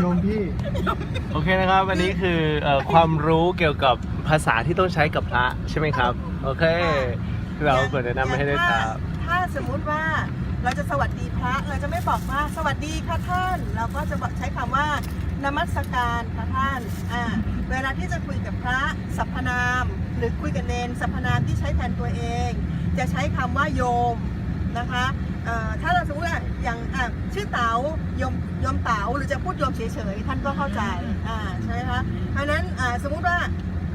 โยมพี่ โอเคนะครับวันนี้คือเอ่อความรู้เกี่ยวกับภาษาที่ต้องใช้กับพระใช่ไหมครับ โอเค เราเปิดแนะนำมาให้ด้วยครับ ถ้าสมมุติว่าเราจะสวัสดีพระเราจะไม่บอกว่าสวัสดีค่ะท่าน เราก็จะบอกใช้คำว่านมัสการค่ะท่านอ่าเวลาที่จะคุยกับพระสรรพนาม หรือคุยกับเนนสรรพนามที่ใช้แทนตัวเอง จะใช้คำว่าโยมนะคะ ชื่อเต๋าโยมโยมเต๋าหรือจะพูดโยมเฉยๆท่านก็เข้าใจอ่าใช่ไหมคะเพราะฉะนั้นอ่าสมมุติว่า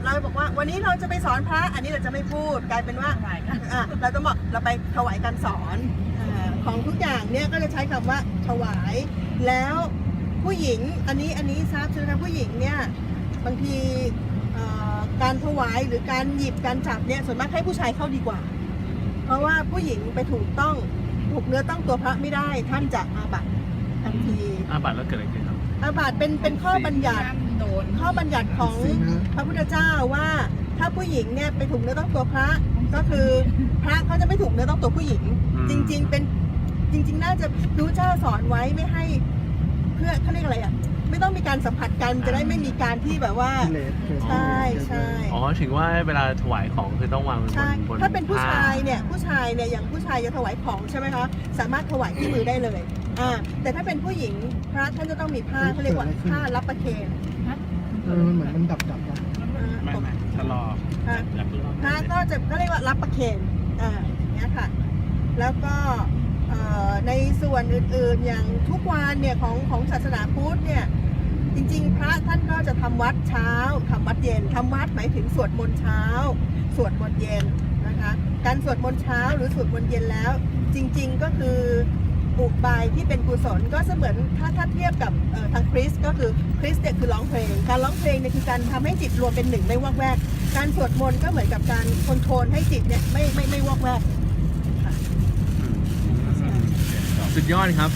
เราบอกว่าวันนี้เราจะไปสอนพระอันนี้เราจะไม่พูดกลายเป็นว่าอะเราต้องบอกเราไปถวายการสอนอาของทุกอย่างเนี่ยก็จะใช้คำว่าถวาย แล้วผู้หญิงอันนี้อันนี้ทราบใช่ไหมคะผู้หญิงเนี่ยบางทีเอ่อการถวายหรือการหยิบการจับเนี่ยส่วนมากให้ผู้ชายเข้าดีกว่า เพราะว่าผู้หญิงไปถูกต้อง ถูกเนื้อต้องตัวพระไม่ได้ ท่านจะอาบัติทันทีอาบัตแล้วเกิดอะไรขึ้นครับ อาบัติเป็นเป็นข้อบัญญัติโดนข้อบัญญัติของสินะพระพุทธเจ้าว่าถ้าผู้หญิงเนี่ยไปถูกเนื้อต้องตัวพระก็คือพระเขาจะไม่ถูกเนื้อต้องตัวผู้หญิง อืม จริง ๆ เป็นจริง ๆ น่าจะพระพุทธเจ้าสอนไว้ไม่ให้เพื่อเขาเรียกอะไรอะไม่ต้องมีการสัมผัสกันจะได้ไม่มีการที่แบบว่ากิเลสเกิดใช่ใช่อ๋อ ถึงว่าเวลาถวายของคือต้องวางบนใช่บนถ้าเป็นผู้ผ้ชายเนี่ยผู้ชายเนี่ยอย่างผู้ชายจะถวายของใช่ไหมคะสามารถถวายที่มือได้เลยอ่าแต่ถ้าเป็นผู้หญิงพระท่านจะต้องมีผ้าเขาเรียกว่าผ้ารับประเคนเออมันเหมือนมันดับดับๆนะอ่าไม่ไม่ชะลออ่าอย่าเพิ่งพระก็จะก็เรียกว่ารับประเคนอ่าอย่างเงี้ยค่ะ แล้วก็เอ่อในส่วนอื่นๆอย่างทุกวันเนี่ยของของศาสนาพุทธเนี่ย จริงๆ พระ ท่านก็จะทำวัดเช้าทำวัดเย็นทำวัดหมายถึงสวดมนต์เช้า สวดมนต์เย็นนะคะ การสวดมนต์เช้าหรือสวดมนต์เย็นแล้ว จริงๆก็คืออุบายที่เป็นกุศลก็เสมือนถ้าถ้าเทียบกับเอ่อทางคริสต์ก็คือคริสต์เนี่ยคือร้องเพลง การร้องเพลงเนี่ยคือการทำให้จิตรวมเป็นหนึ่งไม่วอกแวก การสวดมนต์ก็เหมือนกับการคอนโทรลให้จิตเนี่ยไม่ไม่ไม่วอกแวก สุดยอดครับ